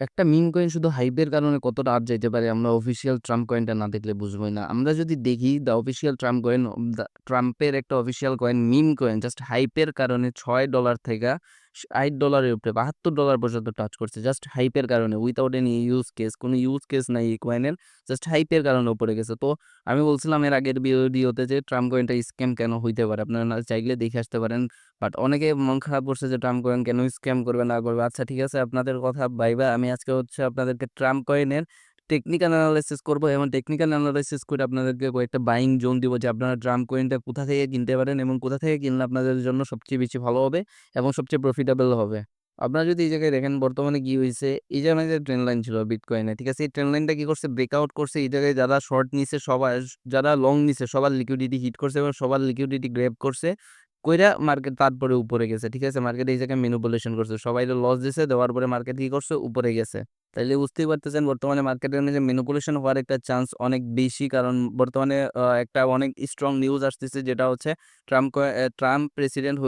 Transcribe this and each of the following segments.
একটা মিম কয়েন শুধু হাইপের কারণে কতটা আপ যাইতে পারে আমরা অফিসিয়াল ট্রাম্প কয়েনটা না দেখলে বুঝবোই না। আমরা যদি দেখি দ্য অফিসিয়াল ট্রাম্প কয়েন ট্রাম্পের একটা official coin meme coin just হাইপের কারণে ছয় ডলার থেকে $৮ এর উপরে $৭২ পর্যন্ত টাচ করছে। জাস্ট হাইপের কারণে উইথআউট এনি ইউজ কেস কোনো ইউজ কেস নাই এই কয়েনের। জাস্ট হাইপের কারণে উপরে গেছে। তো আমি বলছিলাম এর আগের ভিডিওতে যে ট্রাম্প কয়েনটা স্ক্যাম কেন হইতে পারে? আপনারা চাইলে দেখে আসতে পারেন। বাট অনেকে মন খারাপ করছে যে ট্রাম্প কয়েন কেন স্ক্যাম করবে, না করবে। আচ্ছা ঠিক আছে, আপনাদের কথা ভাইবা আমি আজকে হচ্ছে আপনাদেরকে ট্রাম্প কয়েনের টেকনিক্যাল এনালাইসিস করব এবং টেকনিক্যাল এনালাইসিস করে আপনাদেরকে কয়েকটা বাইং জোন দিব যে আপনারা ড্রাম কয়েনটা কোথা থেকে কিনতে পারেন এবং কোথা থেকে কিনলে আপনাদের জন্য সবচেয়ে বেশি ভালো হবে এবং সবচেয়ে প্রফিটেবল হবে। আপনারা যদি এই জায়গায় দেখেন বর্তমানে কি হয়েছে এই জায়গায় যে ট্রেন লাইন ছিল বিটকয়েনে, ঠিক আছে? এই ট্রেন লাইনটা কি করছে ব্রেকআউট করছে। এই জায়গায় যারা শর্ট নিছে সবার যারা লং নিছে সবার লিকুইডিটি হিট করছে এবং সবার লিকুইডিটি গ্র্যাব করছে। কইরা মার্কেট তারপরে উপরে গেছে। ঠিক আছে? মার্কেট এই জায়গায় ম্যানিপুলেশন করছে। সবাইরে লস দিছে, দেওয়ার পরে মার্কেট কি করছে? উপরে গেছে। তাইলে বুঝতেই পারতেছেন বর্তমানে মার্কেটের মধ্যে ম্যানিপুলেশন হওয়ার একটা চান্স অনেক বেশি। কারণ বর্তমানে একটা অনেক স্ট্রং নিউজ আসতেছে যেটা হচ্ছে ট্রাম্প ট্রাম্প প্রেসিডেন্ট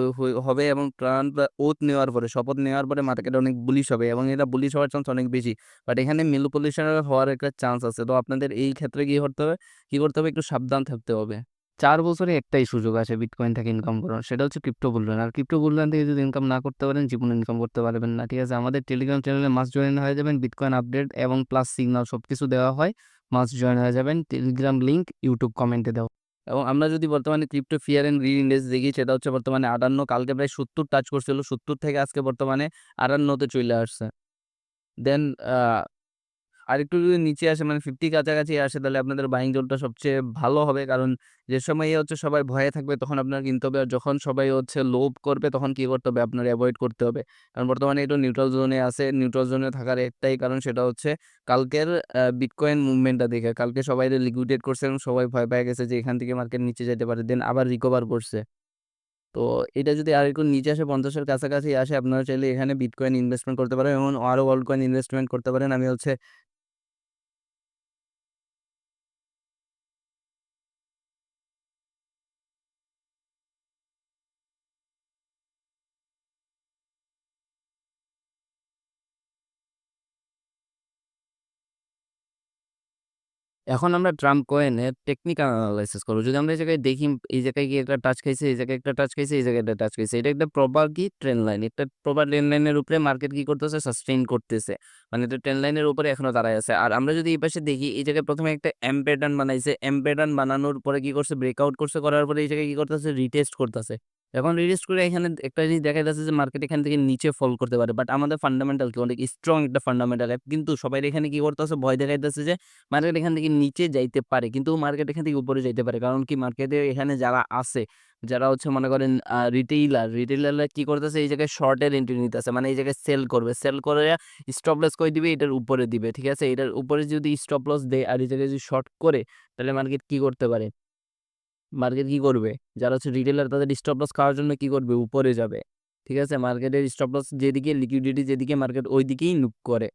হবে এবং ট্রাম্প ওথ নেওয়ার পরে, শপথ নেওয়ার পরে মার্কেট অনেক বুলিশ হবে এবং এটা বুলিশ হওয়ার চান্স অনেক বেশি। বাট এখানে ম্যানিপুলেশন হওয়ার একটা চান্স আছে। তো আপনাদের এই ক্ষেত্রে কি করতে হবে? কি করতে হবে? একটু সাবধান থাকতে হবে। ৪ বছরে একটাই সুযোগ আছে বিটকয়েন থেকে ইনকাম করার। সেটা হচ্ছে ক্রিপ্টো বুলিয়ন। আর ক্রিপ্টো বুলিয়ন থেকে যদি ইনকাম না করতে পারেন, জীবনে ইনকাম করতে পারবেন না। ঠিক আছে? আমাদের টেলিগ্রাম চ্যানেলে মাস জয়েন হয়ে যাবেন। বিটকয়েন আপডেট এবং প্লাস সিগনাল সব কিছু দেওয়া হয়। মাস জয়েন হয়ে যাবেন। টেলিগ্রাম লিঙ্ক ইউটিউব কমেন্টে দেওয়া। এবং আমরা যদি বর্তমানে crypto fear and greed index দেখি, সেটা হচ্ছে বর্তমানে ৫৮ কালকে প্রায় ৭০ টাচ করছিল। ৭০ থেকে আজকে বর্তমানে ৫৮ চলে আসছে। দেন আ আরেকটু যদি নিচে আসে মানে 50 কাছাকাছি আসে, তাহলে আপনাদের বাইং জোনটা সবচেয়ে ভালো হবে। কারণ যে সময়ে হচ্ছে সবাই ভয়ে থাকবে, তখন আপনার কিনতে হবে। আর যখন সবাই হচ্ছে লোভ করবে, তখন কি করতে হবে? আপনার অ্যাভয়েড করতে হবে। কারণ বর্তমানে একটু নিউট্রাল জোনে আছে। নিউট্রাল জোনে থাকার একটাই কারণ সেটা হচ্ছে কালকের বিটকয়েন মুভমেন্টটা দেখে। কালকে সবাই লিকুইডেট করছে এবং সবাই ভয় পেয়ে গেছে যে এখান থেকে মার্কেট নিচে যেতে পারে। দেন আবার রিকভার করছে। তো এটা যদি আরেকটু নিচে আসে পঞ্চাশের কাছাকাছি আসে, আপনারা চাইলে এখানে বিটকয়েন ইনভেস্টমেন্ট করতে পারেন এবং আরও অল্ট কয়েন ইনভেস্টমেন্ট করতে পারেন। আমি হচ্ছে এখন আমরা ট্রাম্প কয়েনের টেকনিক্যাল এনালাইসিস করব। যদি আমরা এই জায়গায় দেখি এই জায়গায় কি একটা টাচ খাইছে, এই জায়গায় একটা টাচ খাইছে, এই জায়গায় একটা টাচ খাইছে। এটা একটা প্রপার কি ট্রেন লাইন। একটা প্রপার ট্রেন লাইনের উপরে মার্কেট কি করতেছে? সাস্টেইন করতেছে। মানে এটা ট্রেন লাইনের উপরে এখনও দাঁড়ায় আছে। আর আমরা যদি এই পাশে দেখি এই জায়গায় প্রথমে একটা এম প্যাটার্ন বানাইছে। এম প্যাটার্ন বানানোর পরে কি করছে? ব্রেকআউট করছে। করার পরে এই জায়গায় কি করতেছে? রিটেস্ট করতেছে। এখন রিটেস্ট করে এখানে একটা জিনিস দেখা যাচ্ছে যে মার্কেট এখান থেকে নিচে ফল করতে পারে। বাট আমাদের ফান্ডামেন্টাল কি অনেক স্ট্রং একটা ফান্ডামেন্টাল অ্যাপ। কিন্তু সবাই এখানে কি করতেছে? ভয় দেখাইতেছে যে মার্কেট এখান থেকে নিচে যাইতে পারে। কিন্তু মার্কেট এখান থেকে উপরে যাইতে পারে। কারণ কি মার্কেটে এখানে যারা আছে, যারা হচ্ছে মনে করেন রিটেইলার, রিটেইলাররা কি করতেছে? এই জায়গায় শর্টের এন্ট্রি নিতেছে। মানে এই জায়গায় সেল করবে। সেল করে স্টপ লস কই দিবে? এটার উপরে দিবে। ঠিক আছে? এটার উপরে যদি স্টপ লস দেয় আর এই জায়গায় যদি শর্ট করে তাহলে মার্কেট কি করতে পারে? মার্কেট কি করবে? যারা হচ্ছে রিটেলার তাদের স্টপ লস খাওয়ার জন্য কি করবে? উপরে যাবে। ঠিক আছে? মার্কেটের স্টপ লস যেদিকে লিকুইডিটি যেদিকে মার্কেট ওই দিকেই লুক করে।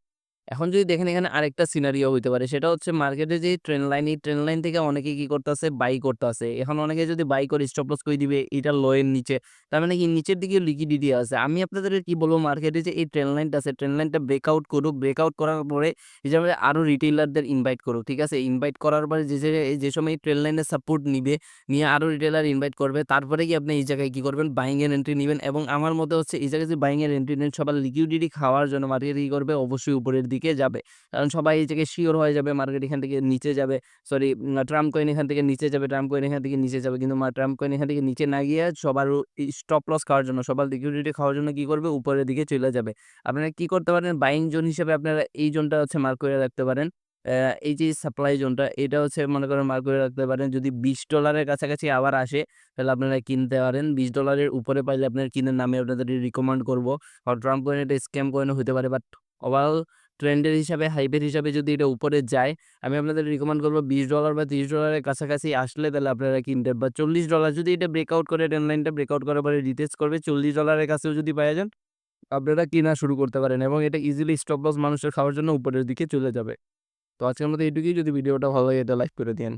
এখন যদি দেখেন এখানে আরেকটা সিনারিও হইতে পারে। সেটা হচ্ছে মার্কেটে যে ট্রেন লাইন, এই ট্রেন লাইন থেকে অনেকে কি করতেছে? বাই করতেছে। এখন অনেকে যদি বাই করে স্টপ লস কই দিবে? এটা লো এর নিচে। তার মানে কি নিচের দিকে লিকুইডিটি আছে। আমি আপনাদের কি বলব মার্কেটে যে এই ট্রেন লাইনটা আছে, ট্রেন লাইনটা ব্রেকআউট করুক। ব্রেকআউট করার পরে হিসাবে আরও রিটেইলারদের ইনভাইট করুক। ঠিক আছে? ইনভাইট করার পরে যে, যে, সময় এই ট্রেন্ড লাইনের সাপোর্ট নিবে, নিয়ে আরও রিটেইলার ইনভাইট করবে। তারপরে কি আপনি এই জায়গায় কি করবেন? বাইং এর এন্ট্রি নিবেন এবং আমার মতে হচ্ছে এই জায়গায় যে বাইং এর এন্ট্রি নেন সবার লিকুইডিটি খাওয়ার জন্য মার্কেট কি করবে? অবশ্যই উপরের দিকে যাবে। কারণ সবাই এই জায়গায় সিওর হয়ে যাবে মার্কেট এখান থেকে নিচে যাবে। সরি ট্রাম্প কয়েন এখান থেকে নিচে যাবে, ট্রাম্প কয়েন এখান থেকে নিচে যাবে। কিন্তু ট্রাম্প কয়েন এখান থেকে নিচে না গিয়ে সবার স্টপ লস খাওয়ার জন্য, সবার লিকুইডিটি খাওয়ার জন্য কি করবে? উপরের দিকে চলে যাবে। আপনারা কি করতে পারেন? বাইং জোন হিসেবে আপনারা এই জোনটা হচ্ছে মার্ক করে রাখতে পারেন। এই যে সাপ্লাই জোনটা এটা হচ্ছে মনে করেন মার্ক করে রাখতে পারেন। যদি $20 কাছাকাছি আবার আসে তাহলে আপনারা কিনতে পারেন। $20 উপরে পাইলে আপনার কিনেন নামে আপনাদের রিকমেন্ড করব ট্রাম্প কয়েন এটা স্ক্যাম কয়েনও হতে পারে। বাট ওভারঅল ট্রেন্ডের হিসাবে, হাইপের হিসাবে যদি এটা উপরে যায়, আমি আপনাদের রিকমেন্ড করব বিশ ডলার বা তিরিশ ডলারের কাছাকাছি আসলে তাহলে আপনারা কিনতে বা $40 যদি এটা ব্রেকআউট করে ট্রেন লাইনটা ব্রেকআউট করার পরে রিটেস্ট করবে চল্লিশ ডলারের কাছেও যদি পাওয়া যান, আপনারা কিনা শুরু করতে পারেন এবং এটা ইজিলি স্টপ লস মানুষের খাওয়ার জন্য উপরের দিকে চলে যাবে। তো আজকের মধ্যে এইটুকুই। যদি ভিডিওটা ভালো লাগে এটা লাইক করে দিয়েন।